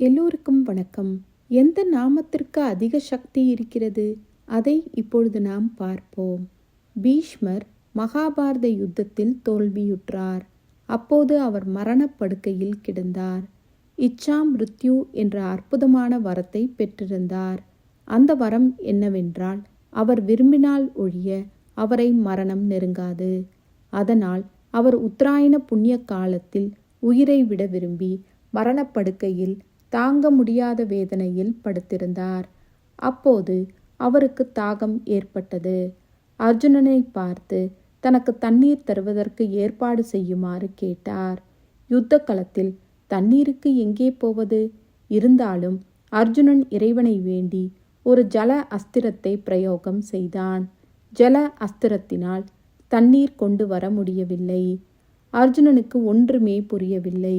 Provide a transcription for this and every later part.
எல்லோருக்கும் வணக்கம். எந்த நாமத்திற்கு அதிக சக்தி இருக்கிறது? அதை இப்பொழுது நாம் பார்ப்போம். பீஷ்மர் மகாபாரத யுத்தத்தில் தோல்வியுற்றார். அப்போது அவர் மரணப்படுக்கையில் கிடந்தார். இச்சா மிருத்யு என்ற அற்புதமான வரத்தை பெற்றிருந்தார். அந்த வரம் என்னவென்றால் அவர் விரும்பினால் ஒழிய அவரை மரணம் நெருங்காது. அதனால் அவர் உத்தராயண புண்ணிய காலத்தில் உயிரை விட விரும்பி மரணப்படுக்கையில் தாங்க முடியாத வேதனையில் படுத்திருந்தார். அப்போது அவருக்கு தாகம் ஏற்பட்டது. அர்ஜுனனை பார்த்து தனக்கு தண்ணீர் தருவதற்கு ஏற்பாடு செய்யுமாறு கேட்டார். யுத்த களத்தில் தண்ணீருக்கு எங்கே போவது? இருந்தாலும் அர்ஜுனன் இறைவனை வேண்டி ஒரு ஜல அஸ்திரத்தை பிரயோகம் செய்தான். ஜல அஸ்திரத்தினால் தண்ணீர் கொண்டு வர முடியவில்லை. அர்ஜுனனுக்கு ஒன்றுமே புரியவில்லை.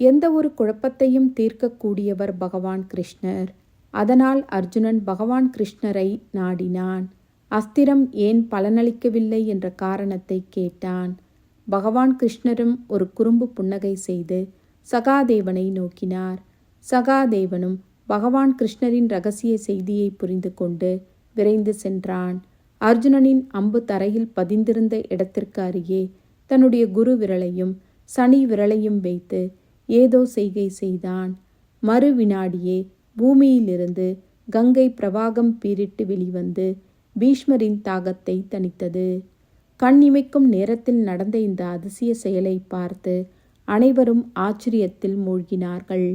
எந்த ஒரு குழப்பத்தையும் தீர்க்கக்கூடியவர் பகவான் கிருஷ்ணர். அதனால் அர்ஜுனன் பகவான் கிருஷ்ணரை நாடினான். அஸ்திரம் ஏன் பலனளிக்கவில்லை என்ற காரணத்தை கேட்டான். பகவான் கிருஷ்ணரும் ஒரு குறும்பு புன்னகை செய்து சகாதேவனை நோக்கினார். சகாதேவனும் பகவான் கிருஷ்ணரின் ரகசிய செய்தியை புரிந்து கொண்டு விரைந்து சென்றான். அர்ஜுனனின் அம்பு தரையில் பதிந்திருந்த இடத்திற்கு அருகே தன்னுடைய குரு விரலையும் சனி விரலையும் வைத்து ஏதோ செய்கை செய்தான். மறு வினாடியே பூமியிலிருந்து கங்கை பிரவாகம் பீரிட்டு வெளிவந்து பீஷ்மரின் தாகத்தை தணித்தது. கண் இமைக்கும் நேரத்தில் நடந்த இந்த அதிசய செயலை பார்த்து அனைவரும் ஆச்சரியத்தில் மூழ்கினார்கள்.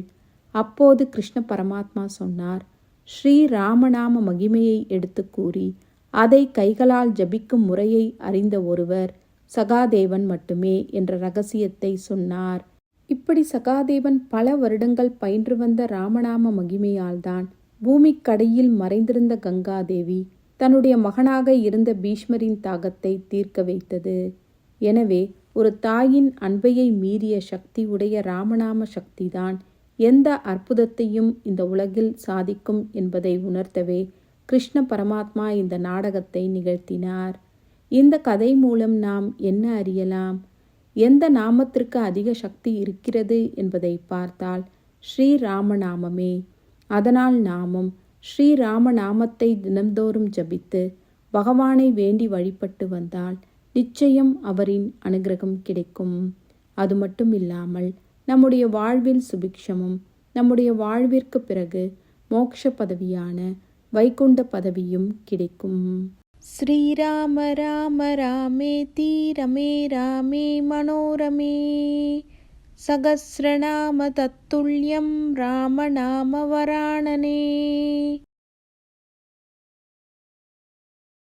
அப்போது கிருஷ்ண பரமாத்மா சொன்னார் ஸ்ரீ ராமநாம மகிமையை எடுத்து கூறி அதை கைகளால் ஜபிக்கும் முறையை அறிந்த ஒருவர் சகாதேவன் மட்டுமே என்ற ரகசியத்தை சொன்னார். இப்படி சகாதேவன் பல வருடங்கள் பயின்று வந்த ராமநாம மகிமையால்தான் பூமிக்கடையில் மறைந்திருந்த கங்காதேவி தன்னுடைய மகனாக இருந்த பீஷ்மரின் தாகத்தை தீர்க்க வைத்தது. எனவே ஒரு தாயின் அன்பையை மீறிய சக்தி உடைய ராமநாம சக்திதான் எந்த அற்புதத்தையும் இந்த உலகில் சாதிக்கும் என்பதை உணர்த்தவே கிருஷ்ண பரமாத்மா இந்த நாடகத்தை நிகழ்த்தினார். இந்த கதை மூலம் நாம் என்ன அறியலாம்? எந்த நாமத்திற்கு அதிக சக்தி இருக்கிறது என்பதை பார்த்தால் ஸ்ரீராமநாமமே. அதனால் நாமும் ஸ்ரீராம நாமத்தை தினந்தோறும் ஜபித்து பகவானை வேண்டி வழிபட்டு வந்தால் நிச்சயம் அவரின் அனுகிரகம் கிடைக்கும். அது மட்டும் இல்லாமல் நம்முடைய வாழ்வில் சுபிக்ஷமும் நம்முடைய வாழ்விற்கு பிறகு மோட்ச பதவியான வைகுண்ட பதவியும் கிடைக்கும். श्रीराम राम रामेति रमे रामे मनोरमे। सहस्रनाम तत्तुल्यं रामनामवराणने